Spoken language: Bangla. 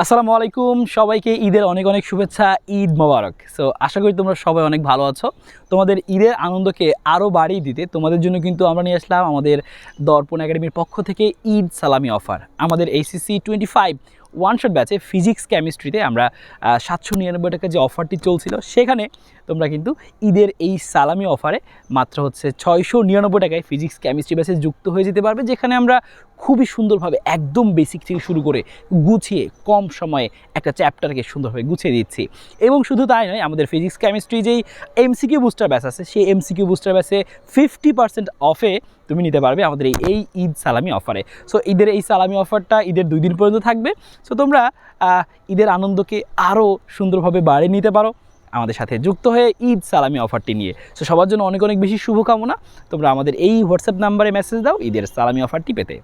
আসসালামু আলাইকুম, সবাইকে ঈদের অনেক অনেক শুভেচ্ছা, ঈদ মোবারক। সো আশা করি তোমরা সবাই অনেক ভালো আছো। তোমাদের ঈদের আনন্দকে আরও বাড়িয়ে দিতে তোমাদের জন্য কিন্তু আমরা নিয়ে আসলাম আমাদের দর্পণ একাডেমির পক্ষ থেকে ঈদ সালামি অফার। আমাদের HSC twenty five one shot ব্যাচে ফিজিক্স কেমিস্ট্রিতে আমরা সাতশো নিরানব্বই টাকা যে অফারটি চলছিল, সেখানে তোমরা কিন্তু ঈদের এই সালামি অফারে মাত্র হচ্ছে ছয়শো নিরানব্বই টাকায় ফিজিক্স কেমিস্ট্রি ব্যাচে যুক্ত হয়ে যেতে পারবে, যেখানে আমরা খুবই সুন্দরভাবে একদম বেসিক থেকে শুরু করে গুছিয়ে কম সময়ে একটা চ্যাপ্টারকে সুন্দরভাবে গুছিয়ে দিচ্ছি। এবং শুধু তাই নয়, আমাদের ফিজিক্স কেমিস্ট্রি যেই এমসিকিউ বুস্টার ব্যাচ আছে, সেই এমসিকিউ বুস্টার ব্যাচে ফিফটি পার্সেন্ট অফে তুমি নিতে পারবে আমাদের এই এই ঈদ সালামি অফারে। সো ঈদের এই সালামি অফারটা ঈদের দুই দিন পর্যন্ত থাকবে। সো তোমরা ঈদের আনন্দকে আরও সুন্দরভাবে বাড়িয়ে নিতে পারো। আমাদের সাথে যুক্ত হয়ে ঈদ সালামি অফারটি নিয়ে। সো সবার জন্য অনেক অনেক বেশি শুভকামনা। তোমরা আমাদের এই হোয়াটসঅ্যাপ নাম্বারে মেসেজ দাও, ঈদের সালামি অফারটি পেতে।